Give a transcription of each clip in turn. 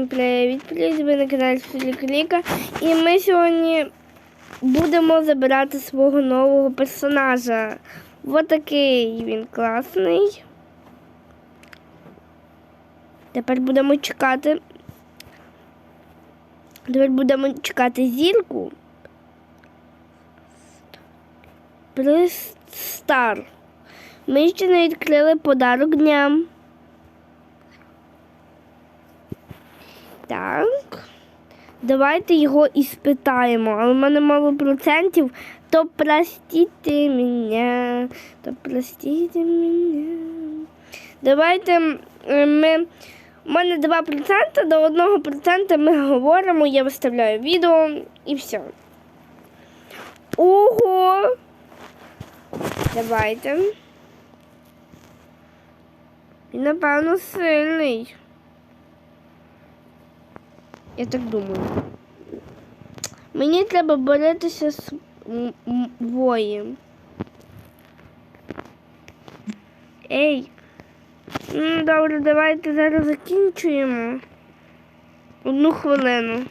Всім привіт, привіт, ви на каналі Кліка. І ми сьогодні будемо забирати свого нового персонажа. Ось такий він класний. Тепер будемо чекати. Тепер будемо чекати зірку. Пристар. Ми ще не відкрили подарок дня. Так. Давайте його і спитаємо. Але в мене мало процентів. То простите мене. То простите мене. Давайте е, ми. У мене 2%, до 1% ми говоримо, я виставляю відео і все. Ого! Давайте. Він, напевно, сильний. Я так думаю. Мені треба боротися з воєм. Ей. Ну, добре, давайте зараз закінчуємо. Одну хвилину.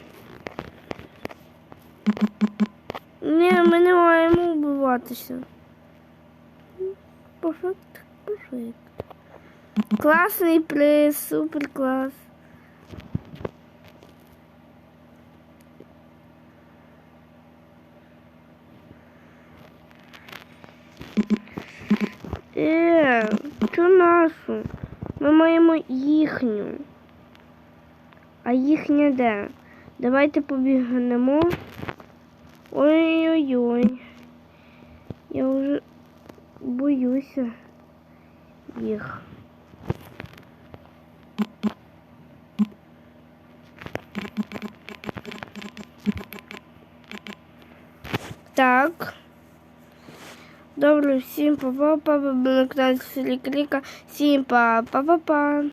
Ні, ми не маємо вбиватися. Пофект, пофект. Класний приз, супер клас. Е, що нашу? Ми маємо їхню. А їхня де? Давайте побігнемо. Ой-ой-ой. Я вже боюся їх. Так. Добре, всім па-па-па, були на каналі Селі Кліка. Всім па-па-па-па.